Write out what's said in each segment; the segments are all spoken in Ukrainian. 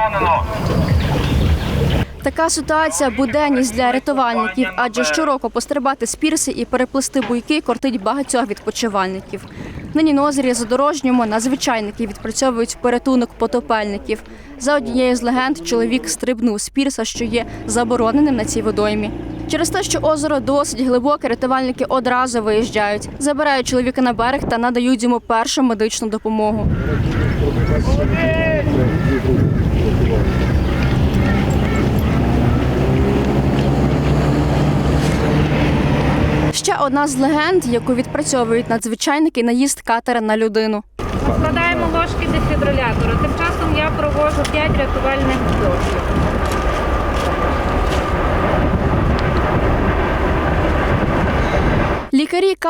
заборонено. Така ситуація буденність для рятувальників, адже щороку пострибати з пірси і переплисти буйки кортить багатьох відпочивальників. Нині на озері задорожньому надзвичайники відпрацьовують порятунок потопельників. За однією з легенд чоловік стрибнув з пірса, що є забороненим на цій водоймі. Через те, що озеро досить глибоке, рятувальники одразу виїжджають, забирають чоловіка на берег та надають йому першу медичну допомогу. Ще одна з легенд, яку відпрацьовують надзвичайники, наїзд катера на людину. Складаємо ложки дефібрилятора. Тим часом я провожу 5 рятувальних дошок.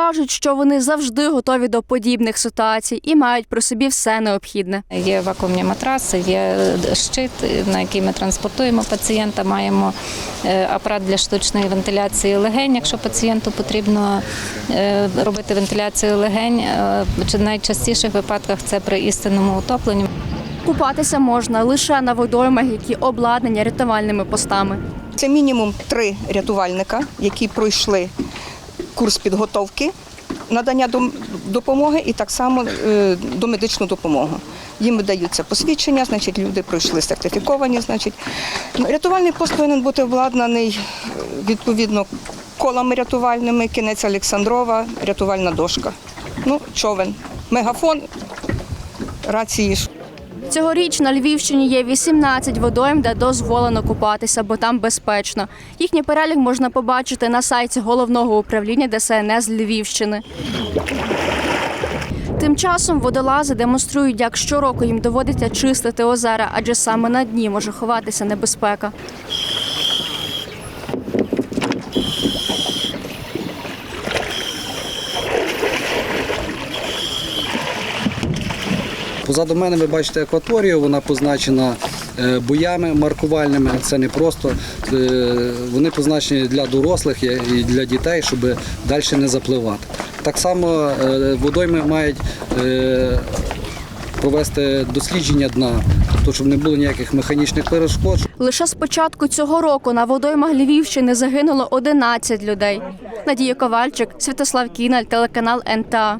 Кажуть, що вони завжди готові до подібних ситуацій і мають при собі все необхідне. Є вакуумні матраси, є щит, на який ми транспортуємо пацієнта. Маємо е, апарат для штучної вентиляції легень, якщо пацієнту потрібно е, робити вентиляцію легень. Е, В найчастіших випадках це при істинному утопленні. Купатися можна лише на водоймах, які обладнані рятувальними постами. Це мінімум три рятувальника, які пройшли курс підготовки надання допомоги і так само е, домедичну допомогу. Їм видаються посвідчення, значить, люди пройшли сертифіковані. Значить, Ну, рятувальний пост повинен бути обладнаний е, відповідно колами рятувальними, кінець Олександрова, рятувальна дошка. Ну, човен, мегафон, рації. Цьогоріч на Львівщині є 18 водойм, де дозволено купатися, бо там безпечно. Їхній перелік можна побачити на сайті головного управління ДСНС Львівщини. Тим часом водолази демонструють, як щороку їм доводиться чистити озера, адже саме на дні може ховатися небезпека. Позаду мене ви бачите акваторію, вона позначена е, буями маркувальними. Це не просто е, вони позначені для дорослих і для дітей, щоб далі не запливати. Так само е, водойми мають провести дослідження дна, тобто, щоб не було ніяких механічних перешкод, Лише з початку цього року на водоймах Львівщини загинуло 11 людей. Надія Ковальчик, Святослав Кіналь, телеканал НТА.